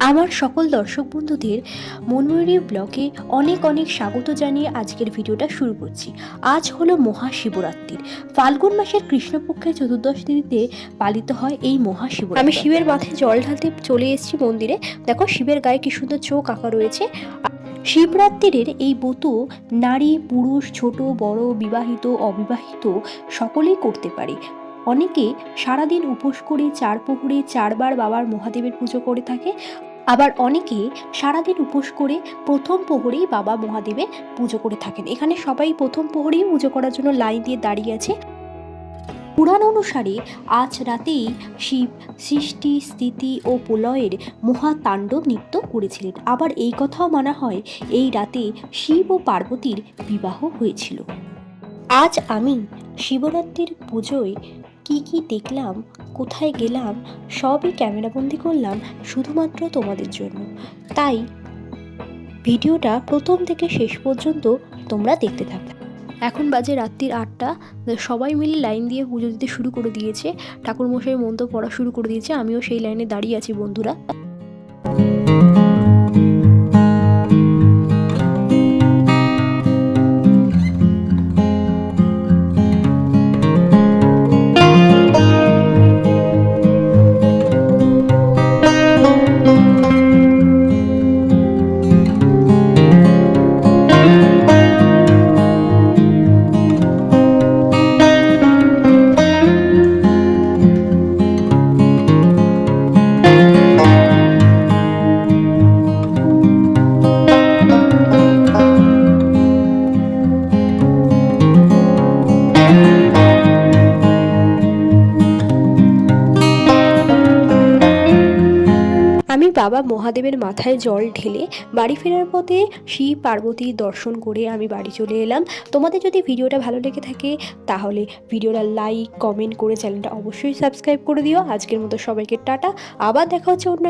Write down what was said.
আমার সকল দর্শক বন্ধুদের মনময়ূরী ব্লগে অনেক অনেক স্বাগত জানিয়ে আজকের ভিডিওটা শুরু করছি। আজ হলো মহাশিবরাত্রির। ফাল্গুন মাসের কৃষ্ণপক্ষের চতুর্দশ তিথিতে পালিত হয় এই মহাশিবরাত্রি। আমি শিবের মাথায় জল ঢালতে চলে এসেছি মন্দিরে। দেখো শিবের গায়ে কি সুন্দর চোখ আঁকা রয়েছে। শিবরাত্রির এই ব্রত নারী পুরুষ ছোট বড় বিবাহিত অবিবাহিত সকলেই করতে পারে। অনেকে সারাদিন উপোস করে চার প্রহরে চারবার বাবার মহাদেবের পুজো করে থাকে। আবার অনেকে সারাদিন উপোস করে প্রথম প্রহরেই বাবা মহাদেবের পুজো করে থাকেন। এখানে সবাই প্রথম প্রহরেই পুজো করার জন্য লাইন দিয়ে দাঁড়িয়ে আছে। পুরাণ অনুসারে আজ রাতেই শিব সৃষ্টি, স্থিতি ও প্রলয়ের মহাতাণ্ডব নৃত্য করেছিলেন। আবার এই কথাও মানা হয়, এই রাতে শিব ও পার্বতীর বিবাহ হয়েছিল। আজ আমি শিবরাত্রির পুজোয় কি কি দেখলাম, কোথায় গেলাম, সবই ক্যামেরাবন্দি করলাম শুধুমাত্র তোমাদের জন্য। তাই ভিডিওটা প্রথম থেকে শেষ পর্যন্ত তোমরা দেখতে থাকবে। এখন বাজে রাত্রির আটটা, সবাই মিলে লাইন দিয়ে পুজো দিতে শুরু করে দিয়েছে। ঠাকুরমশাই মন্ত্র পড়া শুরু করে দিয়েছে, আমিও সেই লাইনে দাঁড়িয়ে আছি বন্ধুরা। আমি বাবা মহাদেবের মাথায় জল ঢেলে বাড়ি ফেরার পথে শিব পার্বতীর দর্শন করে আমি বাড়ি চলে এলাম। তোমাদের যদি ভিডিওটা ভালো লেগে থাকে, তাহলে ভিডিওটা লাইক কমেন্ট করে চ্যানেলটা অবশ্যই সাবস্ক্রাইব করে দিও। আজকের মতো সবাইকে টাটা। আবার দেখা হচ্ছে অন্য